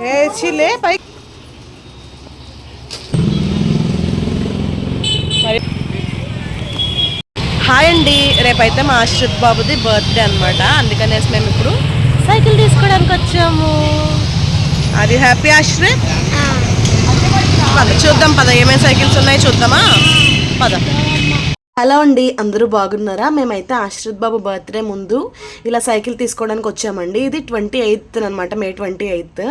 ఏ చిలే పై మరి- హాయ్ అండి రేపైతే మా ఆశ్రిత్ బాబుది బర్త్డే అనమాట అందుకనేసి మేము ఇప్పుడు సైకిల్ తీసుకోవడానికి వచ్చాము. అది హ్యాపీ ఆశ్రిత్ పద చూద్దాం పద. ఏమేమి సైకిల్స్ ఉన్నాయి చూద్దామా? పద. హలో అండి అందరూ బాగున్నారా? మేమైతే ఆశ్రిత్ బాబు బర్త్డే ముందు ఇలా సైకిల్ తీసుకోవడానికి వచ్చామండి. ఇది ట్వంటీ ఎయిత్ అనమాట మే ట్వంటీ ఎయిత్.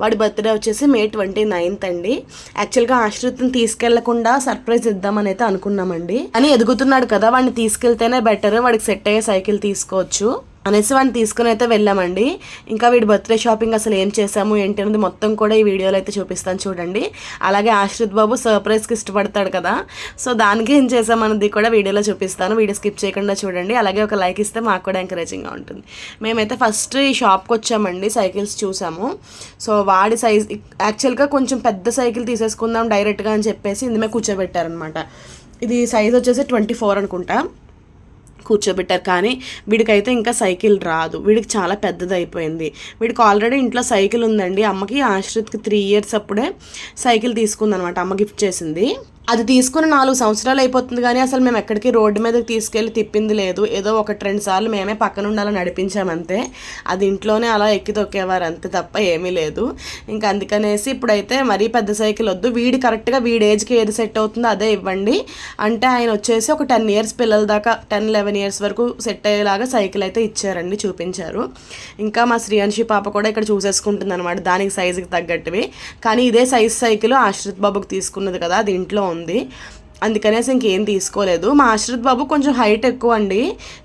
వాడి బర్త్డే వచ్చేసి మే ట్వంటీ నైన్త్ అండి. యాక్చువల్గా ఆశ్రిత్ని తీసుకెళ్ళకుండా సర్ప్రైజ్ ఇద్దామని అయితే అనుకున్నామండి. అని ఎదుగుతున్నాడు కదా వాడిని తీసుకెళ్తేనే బెటర్ వాడికి సెట్ అయ్యే సైకిల్ తీసుకోవచ్చు. అనేసి వాడిని తీసుకుని అయితే వెళ్ళామండి. ఇంకా వీడి బర్త్డే షాపింగ్ అసలు ఏం చేసాము ఏంటి అనేది మొత్తం కూడా ఈ వీడియోలో అయితే చూపిస్తాను చూడండి. అలాగే ఆశ్రిత్ బాబు సర్ప్రైజ్కి ఇష్టపడతాడు కదా. సో దానికి ఏం చేసామన్నది కూడా వీడియోలో చూపిస్తాను. వీడియో స్కిప్ చేయకుండా చూడండి. అలాగే ఒక లైక్ ఇస్తే మాకు కూడా ఎంకరేజింగ్గా ఉంటుంది. మేమైతే ఫస్ట్ ఈ షాప్కి వచ్చామండి సైకిల్స్ చూసాము. సో వాడి సైజ్ యాక్చువల్గా కొంచెం పెద్ద సైకిల్ తీసేసుకుందాం డైరెక్ట్గా అని చెప్పేసి ఇందుమే కూర్చోబెట్టారనమాట ఇది సైజ్ వచ్చేసి ట్వంటీ ఫోర్ అనుకుంటా. కూర్చోబెట్టారు. కానీ వీడికైతే ఇంకా సైకిల్ రాదు. వీడికి చాలా పెద్దది అయిపోయింది వీడికి ఆల్రెడీ ఇంట్లో సైకిల్ ఉందండి. అమ్మకి ఆశ్రిత్కి త్రీ ఇయర్స్ అప్పుడే సైకిల్ తీసుకుందనమాట. అమ్మ గిఫ్ట్ చేసింది. అది తీసుకుని నాలుగు సంవత్సరాలు అయిపోతుంది కానీ అసలు మేము ఎక్కడికి రోడ్డు మీదకి తీసుకెళ్ళి తిప్పింది లేదు. ఏదో ఒకటి రెండు సార్లు మేమే పక్కన ఉండాలని నడిపించామంతే అది ఇంట్లోనే అలా ఎక్కి తొక్కేవారు అంతే తప్ప ఏమీ లేదు. ఇంకా అందుకనేసి ఇప్పుడైతే మరీ పెద్ద సైకిల్ వద్దు. వీడి కరెక్ట్గా వీడి ఏజ్కి ఏది సెట్ అవుతుందో అదే ఇవ్వండి. అంటే ఆయన వచ్చేసి ఒక టెన్ ఇయర్స్ పిల్లల దాకా టెన్ లెవెన్ ఇయర్స్ వరకు సెట్ అయ్యేలాగా సైకిల్ అయితే ఇచ్చారండి చూపించారు. ఇంకా మా శ్రీయాంశి పాప కూడా ఇక్కడ చూసేసుకుంటుంది అనమాట దానికి సైజుకి తగ్గట్టువి. కానీ ఇదే సైజ్ సైకిల్ ఆశ్రిత్ బాబుకి తీసుకున్నది కదా అది ఇంట్లో ఉంది. ఉంది. అందుకనేసి ఇంకేం తీసుకోలేదు. మా ఆశ్రిత్ బాబు కొంచెం హైట్ ఎక్కువ అండి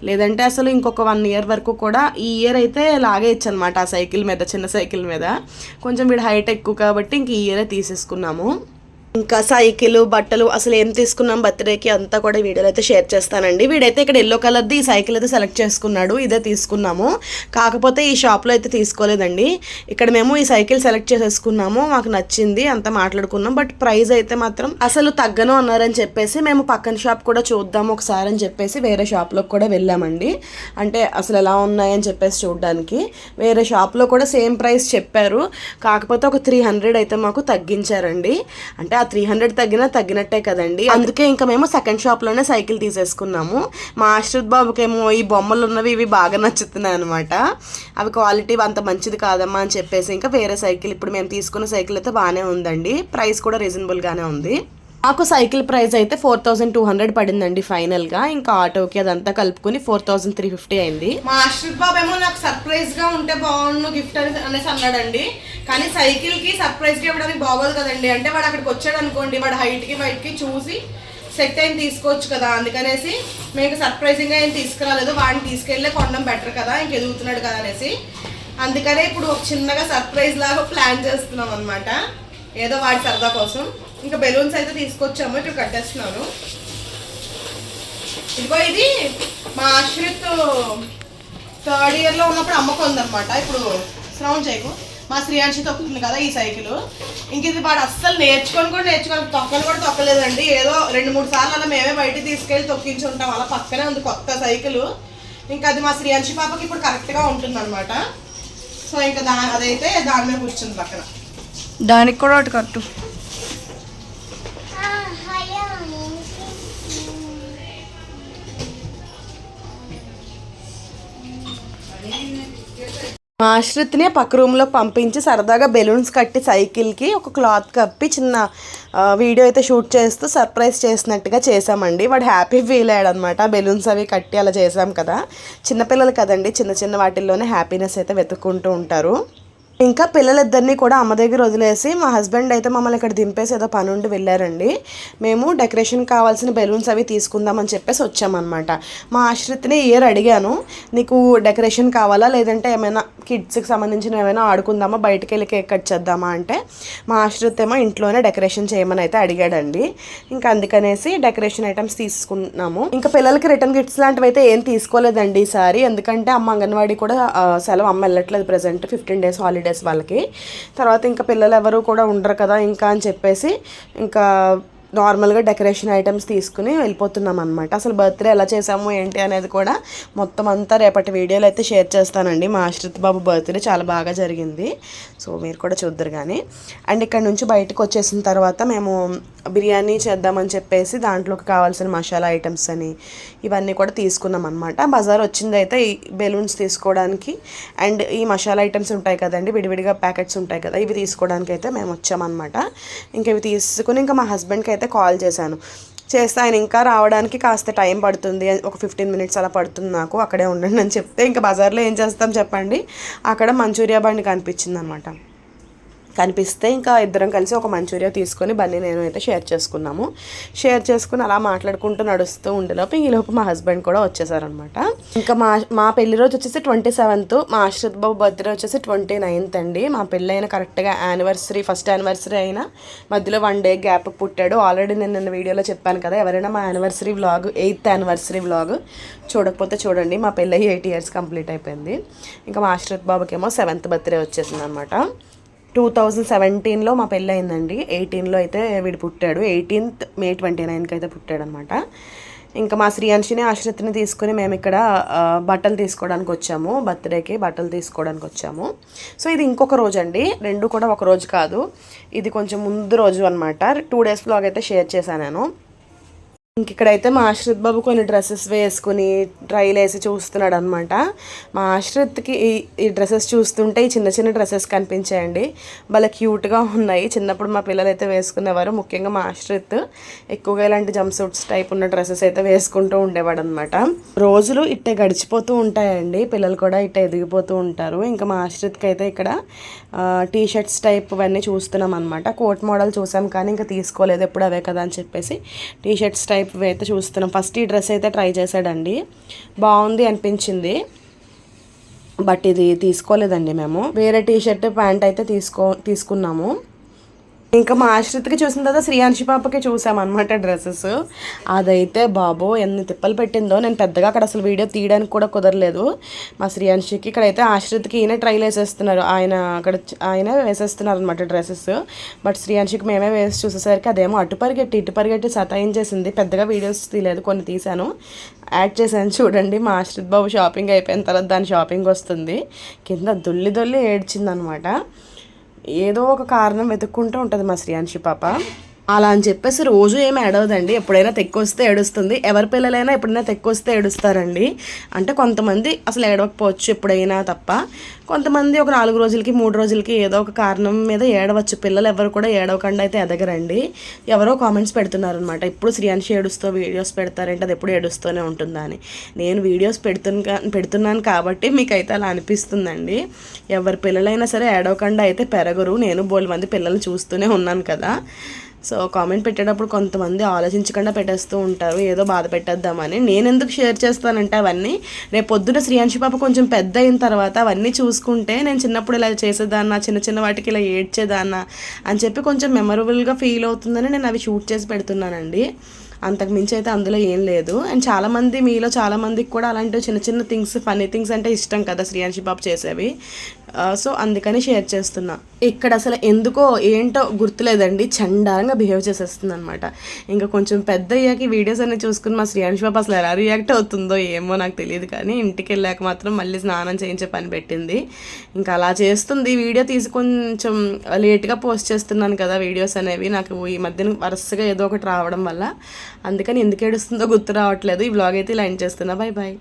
లేదంటే అసలు ఇంకొక వన్ ఇయర్ వరకు కూడా ఈ ఇయర్ అయితే లాగేయచ్చు అనమాట ఆ సైకిల్ మీద చిన్న సైకిల్ మీద. కొంచెం వీడు హైట్ ఎక్కువ కాబట్టి ఇంక ఈ ఇయరే తీసేసుకున్నాము. ఇంకా సైకిల్ బట్టలు అసలు ఏం తీసుకున్నాం బర్త్డేకి అంతా కూడా వీడియోలో అయితే షేర్ చేస్తానండి. వీడైతే ఇక్కడ ఎల్లో కలర్ది ఈ సైకిల్ అయితే సెలెక్ట్ చేసుకున్నాడు. ఇదే తీసుకున్నాము. కాకపోతే ఈ షాప్లో అయితే తీసుకోలేదండి. ఇక్కడ మేము ఈ సైకిల్ సెలెక్ట్ చేసేసుకున్నాము. మాకు నచ్చింది అంతా మాట్లాడుకున్నాం. బట్ ప్రైస్ అయితే మాత్రం అసలు తగ్గను అన్నారని చెప్పేసి మేము పక్కన షాప్ కూడా చూద్దాం ఒకసారి అని చెప్పేసి వేరే షాప్లోకి కూడా వెళ్ళామండి. అంటే అసలు ఎలా ఉన్నాయని చెప్పేసి చూడడానికి. వేరే షాప్లో కూడా సేమ్ ప్రైస్ చెప్పారు. కాకపోతే ఒక త్రీ హండ్రెడ్ అయితే మాకు తగ్గించారండి. అంటే ఆ త్రీ హండ్రెడ్ తగ్గినా తగ్గినట్టే కదండి. అందుకే ఇంకా మేము సెకండ్ షాప్లోనే సైకిల్ తీసేసుకున్నాము. మా ఆశ్రిత్ బాబుకేమో ఈ బొమ్మలు ఉన్నవి ఇవి బాగా నచ్చుతున్నాయి అనమాట అవి క్వాలిటీ అంత మంచిది కాదమ్మా అని చెప్పేసి ఇంకా వేరే సైకిల్ ఇప్పుడు మేము తీసుకున్న సైకిల్ అయితే బాగానే ఉందండి. ప్రైస్ కూడా రీజనబుల్గానే ఉంది. నాకు సైకిల్ ప్రైస్ అయితే ఫోర్ థౌసండ్ టూ హండ్రెడ్ పడిందండి ఫైనల్గా ఇంకా ఆటోకి అదంతా కలుపుకుని ఫోర్ థౌసండ్ త్రీ ఫిఫ్టీ అయింది. మా ఆశ్రిత్ బాబు ఏమో నాకు సర్ప్రైజ్గా ఉంటే బాగుండు గిఫ్ట్ అని అనేసి అన్నాడండి. కానీ సైకిల్కి సర్ప్రైజ్గా ఇవ్వడానికి బాగోదు కదండి. అంటే వాడు అక్కడికి వచ్చాడు అనుకోండి వాడు హైట్కి వైట్కి చూసి సెట్ అయిన తీసుకోవచ్చు కదా. అందుకనేసి మేము సర్ప్రైజింగ్గా ఏం తీసుకురాలేదు. వాడిని తీసుకెళ్ళే కొనడం బెటర్ కదా. ఇంక ఎదుగుతున్నాడు కదా అనేసి. అందుకనే ఇప్పుడు ఒక చిన్నగా సర్ప్రైజ్ లాగా ప్లాన్ చేస్తున్నాం అనమాట ఏదో వాడి సరదా కోసం. ఇంకా బెలూన్స్ అయితే తీసుకొచ్చాము ఇక్కడ కట్టేస్తున్నాను. ఇదిగో ఇది మా ఆశ్రిత్ థర్డ్ ఇయర్లో ఉన్నప్పుడు అమ్మకు ఉందన్నమాట ఇప్పుడు శ్రవణ్ చేయకు. మా శ్రీయాంశి తొక్కుతుంది కదా ఈ సైకిల్. ఇంక ఇది వాడు అస్సలు నేర్చుకొని కూడా నేర్చుకొని తొక్కలు కూడా తొక్కలేదండి. ఏదో రెండు మూడు సార్లు అలా మేమే బయటికి తీసుకెళ్ళి తొక్కించి ఉంటాం. అలా పక్కనే ఉంది కొత్త సైకిల్. ఇంకా అది మా శ్రీయాంశి పాపకి ఇప్పుడు కరెక్ట్గా ఉంటుంది అనమాట సో ఇంకా దా అదైతే దాని మీద కూర్చుంది పక్కన. దానికి కూడా ఒకటి కట్టు. మా ఆశ్రిత్ని పక్క రూమ్లో పంపించి సరదాగా బెలూన్స్ కట్టి సైకిల్కి ఒక క్లాత్ కప్పి చిన్న వీడియో అయితే షూట్ చేస్తూ సర్ప్రైజ్ చేసినట్టుగా చేసామండి వాడు హ్యాపీ ఫీల్ అయ్యాడు అనమాట బెలూన్స్ అవి కట్టి అలా చేసాం కదా. చిన్నపిల్లలు కదండి చిన్న చిన్న వాటిల్లోనే హ్యాపీనెస్ అయితే వెతుక్కుంటూ ఉంటారు. ఇంకా పిల్లలిద్దరిని కూడా అమ్మ దగ్గర వదిలేసి మా హస్బెండ్ అయితే మమ్మల్ని ఇక్కడ దింపేసి ఏదో పని ఉండి వెళ్ళారండి. మేము డెకరేషన్ కావాల్సిన బెలూన్స్ అవి తీసుకుందామని చెప్పేసి వచ్చామన్నమాట. మా ఆశ్రిత్ని ఇయర్ అడిగాను నీకు డెకరేషన్ కావాలా? లేదంటే ఏమైనా కిడ్స్కి సంబంధించిన ఏమైనా ఆడుకుందామా? బయటకు వెళ్ళి కేక్ కట్ చేద్దామా? అంటే మా ఆశ్రిత్ ఏమో ఇంట్లోనే డెకరేషన్ చేయమని అయితే అడిగాడండి. ఇంకా అందుకనేసి డెకరేషన్ ఐటమ్స్ తీసుకున్నాము. ఇంకా పిల్లలకి రిటర్న్ గిఫ్ట్స్ లాంటివి అయితే ఏం తీసుకోలేదండి ఈసారి. ఎందుకంటే అమ్మ అంగన్వాడీ కూడా సెలవు అమ్మ వెళ్ళట్లేదు present. Fifteen days holiday holidays వాళ్ళకి. తర్వాత ఇంకా పిల్లలు ఎవరు కూడా ఉండరు కదా ఇంకా అని చెప్పేసి ఇంకా నార్మల్గా డెకరేషన్ ఐటమ్స్ తీసుకుని వెళ్ళిపోతున్నాం అనమాట అసలు బర్త్డే ఎలా చేసాము ఏంటి అనేది కూడా మొత్తం అంతా రేపటి వీడియోలు అయితే షేర్ చేస్తానండి. మా ఆశ్రిత్ బాబు బర్త్డే చాలా బాగా జరిగింది. సో మీరు కూడా చూద్దరు కానీ అండ్ ఇక్కడ నుంచి బయటకు వచ్చేసిన తర్వాత మేము బిర్యానీ చేద్దామని చెప్పేసి దాంట్లోకి కావాల్సిన మసాలా ఐటమ్స్ అని ఇవన్నీ కూడా తీసుకున్నాం అనమాట బజార్ వచ్చిందైతే ఈ బెలూన్స్ తీసుకోవడానికి అండ్ ఈ మసాలా ఐటమ్స్ ఉంటాయి కదండి విడివిడిగా ప్యాకెట్స్ ఉంటాయి కదా ఇవి తీసుకోవడానికి అయితే మేము వచ్చామన్నమాట. ఇంకా ఇవి తీసుకుని ఇంకా మా హస్బెండ్కి అయితే కాల్ చేశాను. చేస్తే ఆయన ఇంకా రావడానికి కాస్త టైం పడుతుంది. ఒక ఫిఫ్టీన్ మినిట్స్ అలా పడుతుంది నాకు అక్కడే ఉండండి అని చెప్తే ఇంకా బజార్లో ఏం చేస్తాం చెప్పండి. అక్కడ మంచూరియా బండి కనిపించింది అనమాట కనిపిస్తే ఇంకా ఇద్దరం కలిసి ఒక మంచూరియా తీసుకొని బన్నీ నేను అయితే షేర్ చేసుకున్నాము. షేర్ చేసుకుని అలా మాట్లాడుకుంటూ నడుస్తూ ఉండేలోపు ఈలోపు మా హస్బెండ్ కూడా వచ్చేసారనమాట ఇంకా మా మా పెళ్ళి రోజు వచ్చేసి ట్వంటీ సెవెంత్ మా ఆశ్రిత్ బాబు బర్త్డే వచ్చేసి ట్వంటీ నైన్త్ అండి. మా పెళ్ళి అయిన కరెక్ట్గా యానివర్సరీ ఫస్ట్ యానివర్సరీ అయినా మధ్యలో వన్ డే గ్యాప్ పుట్టాడు. ఆల్రెడీ నేను నిన్న వీడియోలో చెప్పాను కదా ఎవరైనా మా anniversary vlog eighth anniversary vlog చూడకపోతే చూడండి మా పెళ్ళి ఎయిట్ ఇయర్స్ కంప్లీట్ అయిపోయింది. ఇంకా మా ఆశ్రిత్ బాబుకేమో సెవెంత్ బర్త్డే వచ్చేసింది అనమాట టూ థౌజండ్ సెవెంటీన్లో మా పెళ్ళి అయిందండి ఎయిటీన్లో అయితే వీడు పుట్టాడు. ఎయిటీన్త్ మే ట్వంటీ నైన్కి అయితే పుట్టాడు అనమాట ఇంకా మా శ్రీయాంశిని ఆశ్రిత్ని తీసుకుని మేము ఇక్కడ బట్టలు తీసుకోవడానికి వచ్చాము. బర్త్డేకి బట్టలు తీసుకోవడానికి వచ్చాము. సో ఇది ఇంకొక రోజు అండి రెండు కూడా ఒక రోజు కాదు. ఇది కొంచెం ముందు రోజు అనమాట టూ డేస్ బ్లాగ్ అయితే షేర్ చేశాను నేను. ఇంకిక్కడైతే మా ఆశ్రిత్ బాబు కొన్ని డ్రెస్సెస్ వేసుకుని ట్రైల్ వేసి చూస్తున్నాడు అనమాట మా ఆశ్రిత్కి ఈ ఈ డ్రెస్సెస్ చూస్తుంటే ఈ చిన్న చిన్న డ్రెస్సెస్ కనిపించాయండి. భలే క్యూట్గా ఉన్నాయి. చిన్నప్పుడు మా పిల్లలు అయితే వేసుకునేవారు. ముఖ్యంగా మా ఆశ్రిత్ ఎక్కువగా ఇలాంటి జంప్ సూట్స్ టైప్ ఉన్న డ్రెస్సెస్ అయితే వేసుకుంటూ ఉండేవాడు అనమాట రోజులు ఇట్టే గడిచిపోతూ ఉంటాయండి. పిల్లలు కూడా ఇట్టే ఎదిగిపోతూ ఉంటారు. ఇంకా మా ఆశ్రిత్కి అయితే ఇక్కడ టీ షర్ట్స్ టైప్ ఇవన్నీ చూస్తున్నాం అనమాట కోట్ మోడల్ చూసాం కానీ ఇంకా తీసుకోలేదు. ఎప్పుడు అవే కదా అని చెప్పేసి టీ షర్ట్స్ టైప్ అయితే చూస్తున్నాం. ఫస్ట్ ఈ డ్రెస్ అయితే ట్రై చేశాడండి. బాగుంది అనిపించింది. బట్ ఇది తీసుకోలేదండి మేము. వేరే టీ షర్ట్ ప్యాంట్ అయితే తీసుకో తీసుకున్నాము. ఇంకా మా ఆశ్రిత్కి చూసిన తర్వాత శ్రీయాంశి పాపకి చూసామన్నమాట డ్రెస్సెస్. అదైతే బాబో ఎన్ని తిప్పలు పెట్టిందో. నేను పెద్దగా అక్కడ అసలు వీడియో తీయడానికి కూడా కుదరలేదు. మా శ్రీయాంశికి ఇక్కడైతే ఆశ్రిత్కి ఈయన ట్రైల్ వేసేస్తున్నారు. ఆయన అక్కడ ఆయన వేసేస్తున్నారు అనమాట డ్రెస్సెస్. బట్ శ్రీయాంశికి మేమే వేసి చూసేసరికి అదేమో అటు పరిగెట్టి ఇటు పరిగెట్టి సతాయించేసింది పెద్దగా వీడియోస్ తీయలేదు కొన్ని తీశాను. యాడ్ చేశాను చూడండి. మా ఆశ్రిత్ బాబు షాపింగ్ అయిపోయిన తర్వాత దాని షాపింగ్ వస్తుంది. కింద దొల్లి దొల్లి ఏడ్చిందనమాట ఏదో ఒక కారణం వెతుక్కుంటూ ఉంటుంది మా శ్రీయాంశి పాప. అలా అని చెప్పేసి రోజు ఏమి ఏడవదండి. ఎప్పుడైనా తెక్కొస్తే ఏడుస్తుంది. ఎవరి పిల్లలైనా ఎప్పుడైనా తెక్కొస్తే ఏడుస్తారండి. అంటే కొంతమంది అసలు ఏడవకపోవచ్చు ఎప్పుడైనా తప్ప. కొంతమంది ఒక నాలుగు రోజులకి మూడు రోజులకి ఏదో ఒక కారణం మీద ఏడవచ్చు. పిల్లలు ఎవరు కూడా ఏడవకుండా అయితే ఎదగరండి. ఎవరో కామెంట్స్ పెడుతున్నారు అనమాట ఇప్పుడు శ్రీయాంశి ఏడుస్తూ వీడియోస్ పెడతారంటే అది ఎప్పుడు ఏడుస్తూనే ఉంటుందా అని. నేను వీడియోస్ పెడుతున్నా పెడుతున్నాను కాబట్టి మీకు అయితే అలా అనిపిస్తుందండి. ఎవరి పిల్లలైనా సరే ఏడవకుండా అయితే పెరగరు. నేను బోల్ మంది పిల్లల్ని చూస్తూనే ఉన్నాను కదా. సో కామెంట్ పెట్టేటప్పుడు కొంతమంది ఆలోచించకుండా పెట్టేస్తూ ఉంటారు. ఏదో బాధ పెట్టేద్దామని. నేను ఎందుకు షేర్ చేస్తానంటే అవన్నీ రేపు పొద్దున శ్రీయాంశి పాప కొంచెం పెద్ద అయిన తర్వాత అవన్నీ చూసుకుంటే నేను చిన్నప్పుడు ఇలా చేసేదాన్న చిన్న చిన్న వాటికి ఇలా ఏడ్చేదాన్న అని చెప్పి కొంచెం మెమరబుల్గా ఫీల్ అవుతుందని నేను అవి షూట్ చేసి పెడుతున్నానండి. అంతకుమించి అయితే అందులో ఏం లేదు. అండ్ చాలామంది మీలో చాలామందికి కూడా అలాంటి చిన్న చిన్న థింగ్స్ ఫన్నీ థింగ్స్ అంటే ఇష్టం కదా శ్రీయాంశి బాబు చేసేవి. Uh, సో అందుకని షేర్ చేస్తున్నా. ఇక్కడ అసలు ఎందుకో ఏంటో గుర్తులేదండి. చండాలంగా బిహేవ్ చేసేస్తుంది అనమాట ఇంకా కొంచెం పెద్ద అయ్యాక వీడియోస్ అన్ని చూసుకుని మా శ్రీయాంశి బాబు అసలు ఎలా రియాక్ట్ అవుతుందో ఏమో నాకు తెలియదు కానీ ఇంటికి వెళ్ళాక మాత్రం మళ్ళీ స్నానం చేయించే పని పెట్టింది. ఇంకా అలా చేస్తుంది. వీడియో తీసి కొంచెం లేట్గా పోస్ట్ చేస్తున్నాను కదా వీడియోస్ అనేవి. నాకు ఈ మధ్యన వరుసగా ఏదో ఒకటి రావడం వల్ల అందుకని ఎందుకు ఏడుస్తుందో గుర్తు రావట్లేదు. ఈ బ్లాగ్ అయితే ఇలా ఎండ్ చేస్తున్నా. Bye bye